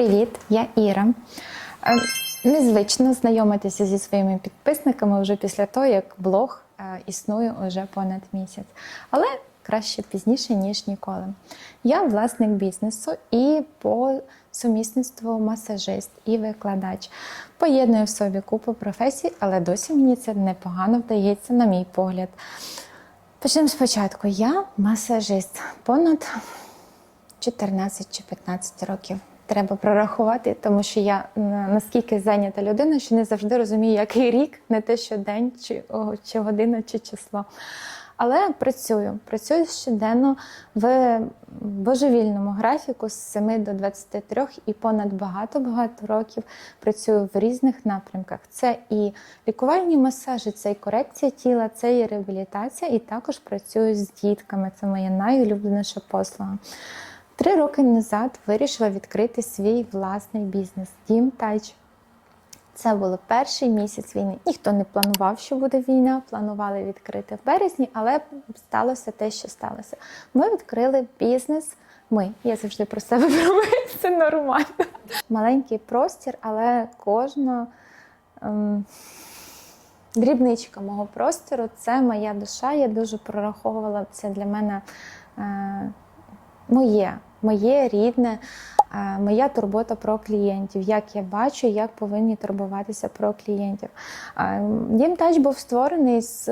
Привіт, я Іра. Е, Незвично знайомитися зі своїми підписниками вже після того, як блог е, існує уже понад місяць. Але краще пізніше, ніж ніколи. Я власник бізнесу і по сумісництву масажист і викладач. Поєдную в собі купу професій, але досі мені це непогано вдається, на мій погляд. Почнемо спочатку. Я масажист понад 14 чи 15 років. Треба прорахувати, тому що я наскільки зайнята людина, що не завжди розумію, який рік, не те, що день, чи, о, чи година, чи число. Але працюю. Працюю щоденно в божевільному графіку з 7 до 23 і понад багато-багато років працюю в різних напрямках. Це і лікувальні масажі, це і корекція тіла, це і реабілітація, і також працюю з дітками. Це моя найулюбленіша послуга. Три роки назад вирішила відкрити свій власний бізнес Дім Тач. Це було перший місяць війни. Ніхто не планував, що буде війна. Планували відкрити в березні, але сталося те, що сталося. Ми відкрили бізнес. Ми, я завжди про себе говорю, це нормально. Маленький простір, але кожна ем, дрібничка мого простору це моя душа. Я дуже прораховувала це для мене е, моє, моє рідне, е, моя турбота про клієнтів, як я бачу, як повинні турбуватися про клієнтів. Е, Дім Тач був створений з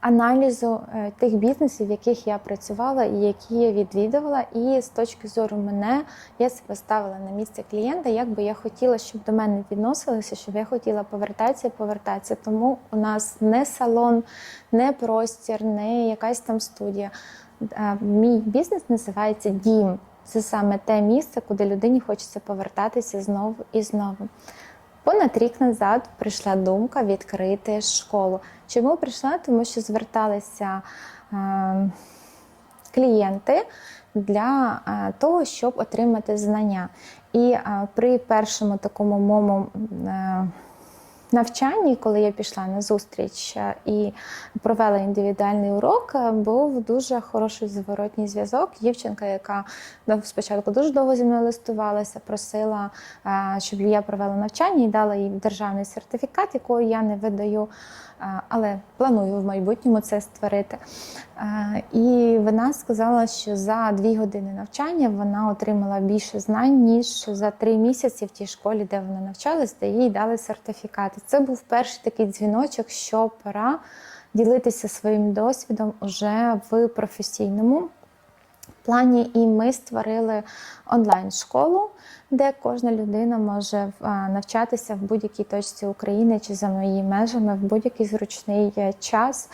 аналізу е, тих бізнесів, в яких я працювала і які я відвідувала. І з точки зору мене я себе ставила на місце клієнта, як би я хотіла, щоб до мене відносилися, щоб я хотіла повертатися і повертатися. Тому у нас не салон, не простір, не якась там студія. Мій бізнес називається Дім. Це саме те місце, куди людині хочеться повертатися знову і знову. Понад рік назад прийшла думка відкрити школу. Чому прийшла? Тому що зверталися е, клієнти для е, того, щоб отримати знання. І е, при першому такому моєму е, навчанні, коли я пішла на зустріч е, і провела індивідуальний урок, е, був дуже хороший зворотній зв'язок. Дівчинка, яка спочатку дуже довго зі мною листувалася, просила, е, щоб я провела навчання і дала їй державний сертифікат, якого я не видаю. Але планую в майбутньому це створити. І вона сказала, що за дві години навчання вона отримала більше знань, ніж за три місяці в тій школі, де вона навчалась, де їй дали сертифікат. Це був перший такий дзвіночок, що пора ділитися своїм досвідом уже в професійному плані. І ми створили онлайн-школу, де кожна людина може навчатися в будь-якій точці України чи за її межами в будь-який зручний е, час,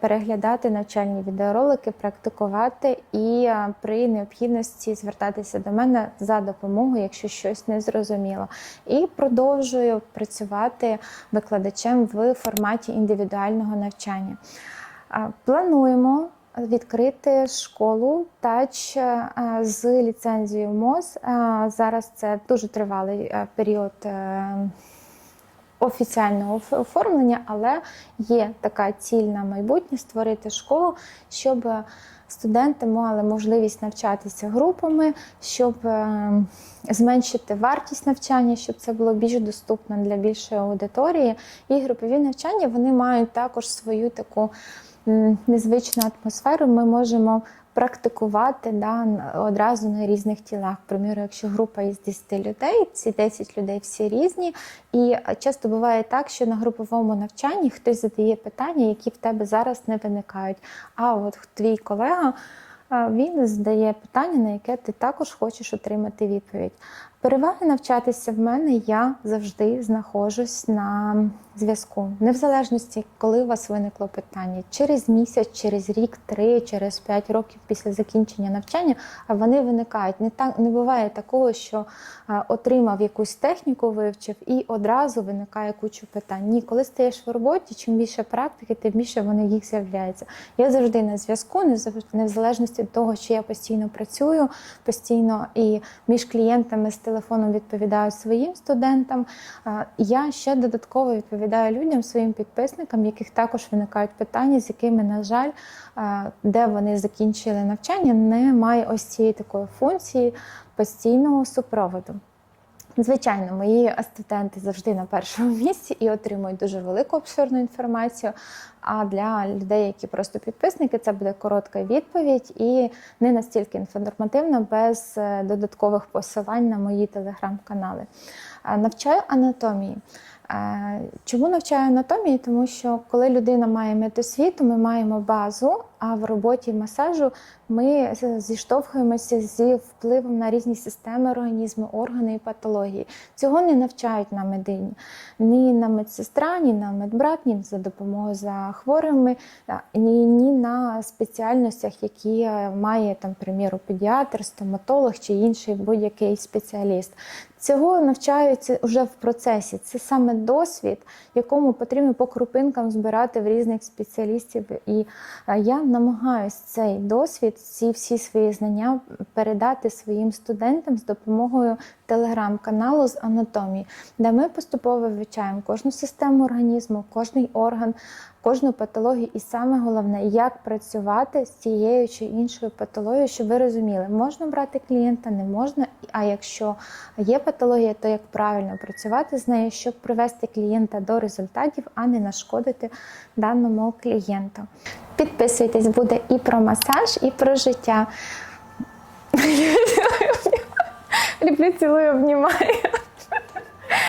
переглядати навчальні відеоролики, практикувати і при необхідності звертатися до мене за допомогою, якщо щось не зрозуміло. І продовжую працювати викладачем в форматі індивідуального навчання. Плануємо відкрити школу тач е, з ліцензією МОЗ. Е, Зараз це дуже тривалий е, період. Офіціального оформлення, але є така ціль на майбутнє створити школу, щоб е, студенти мали можливість навчатися групами, щоб е, зменшити вартість навчання, щоб це було більш доступно для більшої аудиторії. І групові навчання вони мають також свою таку незвичну атмосферу. Ми можемо практикувати да, одразу на різних тілах. Приміру, якщо група із 10 людей, ці 10 людей всі різні. І часто буває так, що на груповому навчанні хтось задає питання, які в тебе зараз не виникають. А от твій колега. Він задає питання, на яке ти також хочеш отримати відповідь. Переваги навчатися в мене я завжди знаходжусь на зв'язку. Не в залежності, коли у вас виникло питання, через місяць, через рік, три, через п'ять років після закінчення навчання, вони виникають. Не так не буває такого, що отримав якусь техніку, вивчив і одразу виникає куча питань. Ні, коли стаєш в роботі, чим більше практики, тим більше вони їх з'являється. Я завжди на зв'язку, не в залежності від того, чи я постійно працюю, постійно і між клієнтами з телефоном відповідаю своїм студентам. Я ще додатково відповідаю людям, своїм підписникам, яких також виникають питання, з якими, на жаль, де вони закінчили навчання, немає ось цієї такої функції постійного супроводу. Звичайно, мої студенти завжди на першому місці і отримують дуже велику обширну інформацію. А для людей, які просто підписники, це буде коротка відповідь і не настільки інформативна, без е, додаткових посилань на мої телеграм-канали. Е, Навчаю анатомії. Е, Чому навчаю анатомії? Тому що коли людина має медосвіту, ми маємо базу, а в роботі масажу ми зіштовхуємося зі впливом на різні системи організму, органи і патології. Цього не навчають на медині. Ні на медсестра, ні на медбрат, ні за допомогою за хворими, ні, ні на спеціальностях, які е, має там, приміру, педіатр, стоматолог чи інший будь-який спеціаліст. Цього навчаються вже в процесі. Це саме досвід, якому потрібно по крупинкам збирати в різних спеціалістів. І е, я намагаюся цей досвід, ці всі свої знання передати своїм студентам з допомогою телеграм-каналу з анатомії, де ми поступово вивчаємо кожну систему організму, кожний орган, кожну патологію, і саме головне, як працювати з тією чи іншою патологією, щоб ви розуміли, можна брати клієнта, не можна. А якщо є патологія, то як правильно працювати з нею, щоб привести клієнта до результатів, а не нашкодити даному клієнту. Підписуйтесь, буде і про масаж, і про життя. Люблю, цілую, обнімаю.